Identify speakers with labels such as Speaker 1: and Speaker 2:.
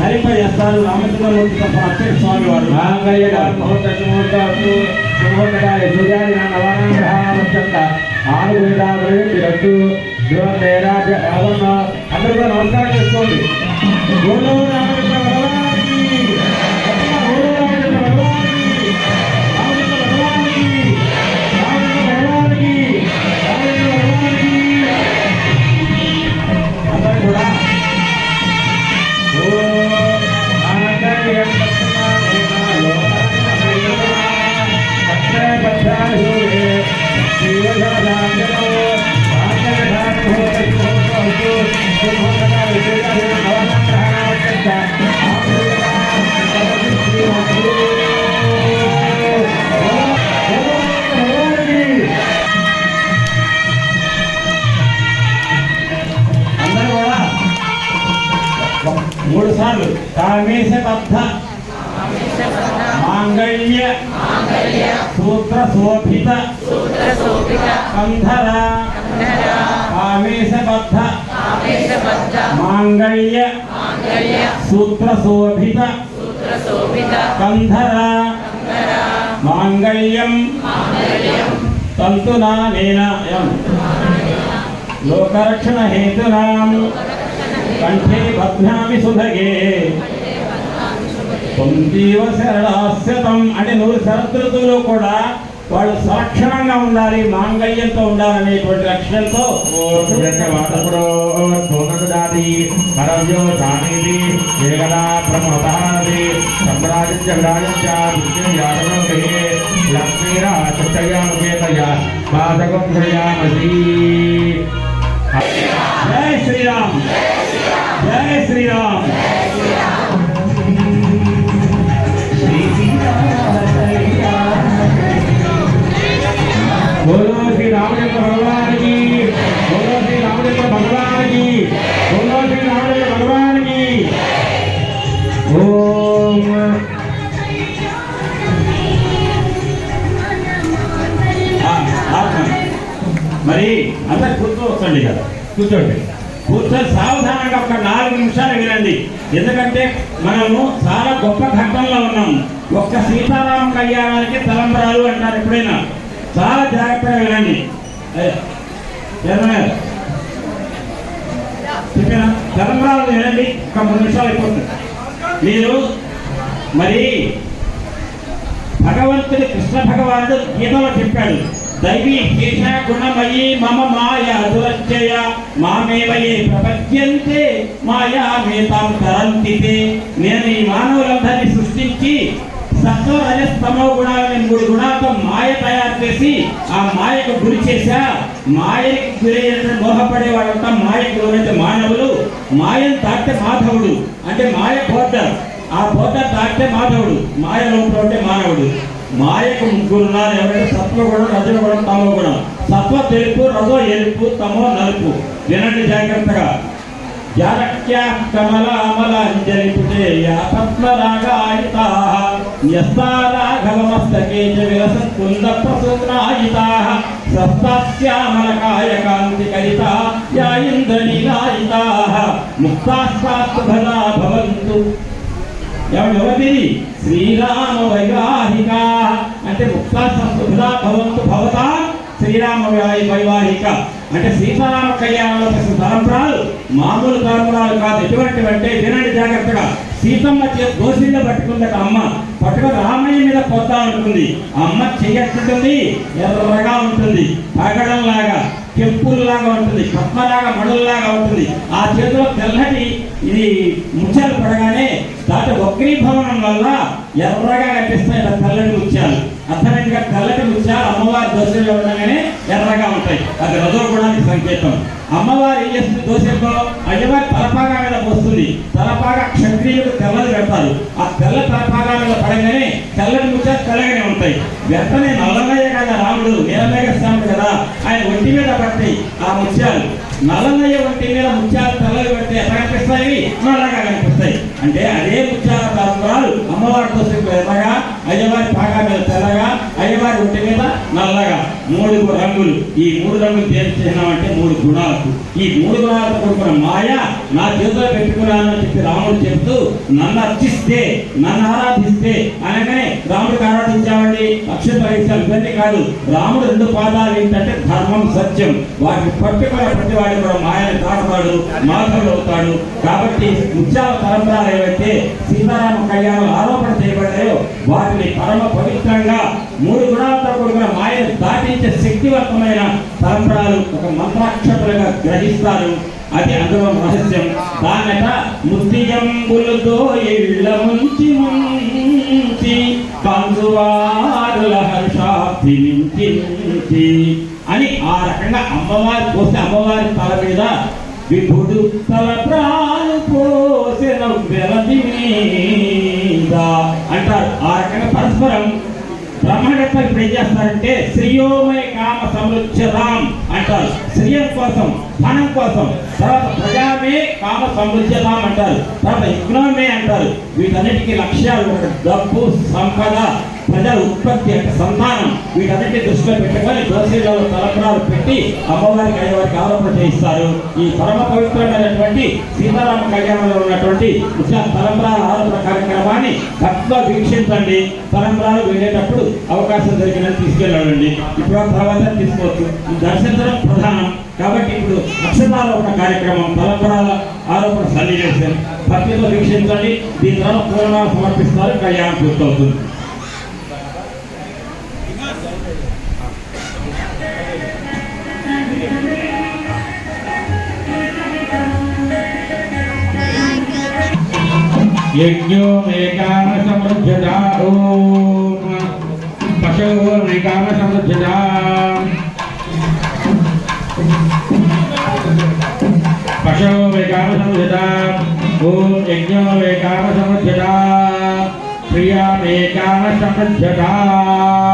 Speaker 1: ధరింపజేస్తారు రామచంద్రమూర్తి తప్ప అక్షయ స్వామి వారు.
Speaker 2: సూర్యాది నవరాంగ ఆరు అందరూ నమస్కారం చేసుకోండి.
Speaker 1: మూడు సార్లు కామేశ బద్ధ మాంగళ్య సూత్ర శోభిత కంధర కామేశ బద్ధ మాంగళ్య సూత్ర శోభిత కంధర మాంగళ్యం తంతునా నేన లోకరక్షణ హేతునాం కంఠే బధ్నామి సుభగే తొమ్మిదివ శరణాస్యతం అంటే నూరు శరదృతువులు కూడా వాళ్ళు సాక్షరంగా ఉండాలి మాంగళ్యంతో ఉండాలనేటువంటి లక్ష్యంతో జై శ్రీరామ్. జయ శ్రీరామ్.
Speaker 2: బోలో శ్రీ రామచంద్ర భగవాన్కి బోలో శ్రీ
Speaker 1: రామచంద్ర భగవాన్ మరి అందరు కూర్చో వస్తుంది కదా.
Speaker 2: కూర్చోండి.
Speaker 1: కూర్చొని సావధానంగా ఒక నాలుగు నిమిషాలు వినండి. ఎందుకంటే మనము చాలా గొప్ప ఘట్టంలో ఉన్నాము. ఒక్క సీతారామ కళ్యాణానికి తలంబరాలు అంటారు ఎప్పుడైనా? చాలా జాగ్రత్తగా వినండి. అయ్యా, చెప్పినా తలంబరాలు వినండి. ఒక మూడు నిమిషాలు అయిపోతుంది. మీరు మరి భగవంతుడు కృష్ణ భగవానుడు గీతలో చెప్పాడు. దైవీ కేశ గుణమయీ మమ మాయా దురచ్చయ. మామేవయే ప్రపద్యంతే మాయా మేతాం తరంతి నేను ఈ మానవులందరినీ సృష్టించి సత్వ రజస్తమో గుణాలని మూడు గుణాలతో మాయ తయారు చేసి ఆ మాయకు గురి చేశా. మాయకి గురి మోహపడే వాళ్ళంతా మాయకు గురైతే మానవులు. మాయను దాటితే మాధవుడు. అంటే మాయ బోర్డర్ ఆ బోర్డర్ దాటితే మాధవుడు. మాయ లోపల ఉంటే మానవుడు. మాయకు ముగ్గురు ఎవరైతే సత్వగుణం రజగుణం తమోగుణం సత్వ తెలుపు రజో ఎరుపు తమో నలుపు. వినండి జాగ్రత్తగా. జారక్య కమలామలాంజలి పుటేయ పద్మరాగాయితా న్యస్తారాఘవమస్తకే చ విలసత్ కుంద ప్రసన్నాయితా సప్తాశ్యామలకాయ కాంతి యా ముక్తాస్తాస్తు భవంతు. ఎవరి శ్రీరామ వైవాహిక అంటే ముక్తా సంస్కృత భవంతు భవత శ్రీరామ వైవాహిక. అంటే సీతారామ కళ్యాణంలో చేసిన తలంపురాలు మామూలు తలంపురాలు కాదు. ఎటువంటివంటే వినండి జాగ్రత్తగా. సీతమ్మ చే పట్టుకుంది పట్టుకుందట అమ్మ. పట్టుకొని రామయ్య మీద కొత్త ఉంటుంది. అమ్మ చెయ్యట్టుంటుంది ఎర్రగా ఉంటుంది. పగడంలాగా ఉంటుంది కప్పలాగా మడుల్లాగా ఉంటుంది. ఆ చేతిలో తెల్లటి ఇది ముత్యాలు పడగానే దాంట్లో వక్రీభవనం వల్ల ఎర్రగా కనిపిస్తాయి ఇలా తెల్లటి ముత్యాలు. అర్థమైందిగా తెల్లటి ముత్యాలు అమ్మవారి దోశలో ఉండగానే ఎర్రగా ఉంటాయి. అది రజోగుణానికి సంకేతం. అమ్మవారు ఏం చేస్తుంది దోశలో అయ్యవారి తలపాగా మీద పోస్తుంది. తలపాగా క్షత్రియులకు తెల్లది పెడతారు ఆ తెల్ల తలపాగా మీద పడగానే తెల్లటి ముత్యాలు తెల్లగానే ఉంటాయి. వెంటనే నల్లమయ్య కదా రాముడు నీలమేఘ స్వామి ఒంటి మీద పడతాయి ఆ ముత్యాలు. నల్లనయ్య ఒంటి మీద ముత్యాలు తెల్లవి పడితే ఎట్లా కనిపిస్తాయి? నల్లగా కనిపిస్తాయి. అంటే అదే ముత్యాల తలంబరాలు అమ్మవారితో ఎర్రగా అయ్యవారి పాగా మీద తెల్లగా అయ్యవారి ఒంటి మీద నల్లగా. మూడు రంగులు. ఈ మూడు రంగులు దేనికి చిహ్నమంటే మూడు గుణాలకు ఈ మూడు గుణాలకు కూడుకున్న మాయ నా చేతిలో పెట్టుకున్నానని చెప్పి రాముడు చెప్తూ నన్ను అర్చిస్తే నన్ను ఆరాధిస్తే అనగానే రాముడికి ఆరాధించామండి. అక్షత పరీక్షలు ఇవన్నీ కాదు. రాముడు రెండు పాదాలు ఏంటంటే ధర్మం సత్యం. వాటిని పట్టుకున్న ప్రతి వాడి కూడా మాయని దాటుతాడు మాధవుడు అవుతాడు. కాబట్టి ఉత్సవ పరంపరాలు ఏవైతే సీతారామ కళ్యాణం ఆరోపణ చేయబడ్డాయో వాటిని పరమ పవిత్రంగా మూడు గుణాలతో కూడుకున్న మాయను దాటించే శక్తివంతమైన తరంపరాలు ఒక మంత్రాక్షరులుగా గ్రహిస్తారు అది అందులో రహస్యం. దానట ముత్తియంబులతో ఇళ్ళ ముంచి ముంచి కందువారుల హర్షాబ్ది నుంచి అని ఆ రకంగా అమ్మవారి పోస్తే అమ్మవారి తల మీద విభుడు తల ప్రాణు పోసిన వెలది మీద అంటారు. ఆ రకంగా పరస్పరం బ్రహ్మగత్వం ఇప్పుడు ఏం చేస్తారంటే శ్రీయోమయ కామ సమృచ్చదాం అంటారు. శ్రీయం కోసం ధనం కోసం. తర్వాత ప్రజామే కామ సమృద్ధ్యతాం అంటారు. తర్వాత యజ్ఞమే అంటారు. వీటన్నిటికీ లక్ష్యాలు డబ్బు సంపద ప్రజల ఉత్పత్తి యొక్క సంతానం. వీటన్నిటి దృష్టిలో పెట్టుకొని దోషులలో తలపురాలు పెట్టి అమ్మవారికి అయ్యవారికి ఆరోపణ చేయిస్తారు. ఈ పరమ పవిత్రమైనటువంటి సీతారామ కళ్యాణంలో ఉన్నటువంటి తలంపరాల ఆరోపణ కార్యక్రమాన్ని భక్తిలో వీక్షించండి. తలంపరాలు వెళ్ళేటప్పుడు అవకాశం దొరికినది తీసుకెళ్ళండి ఇప్పుడు తర్వాత తీసుకోవచ్చు. దర్శించడం ప్రధానం. కాబట్టి ఇప్పుడు అక్షరారోపణ కార్యక్రమం తలపరాల ఆరోపణ సన్నివేశం పత్రికలో వీక్షించండి. దీని ద్వారా పూర్ణాలు సమర్పిస్తారు. కళ్యాణం పూర్తవుతుంది
Speaker 2: యజ్ఞోమేకాన సమృద్ధదా पशवो मे काम समृद्धता पशवो मे काम समृद्धता ओम यज्ञो मे काम समृद्धता प्रिया मे काम समृद्धता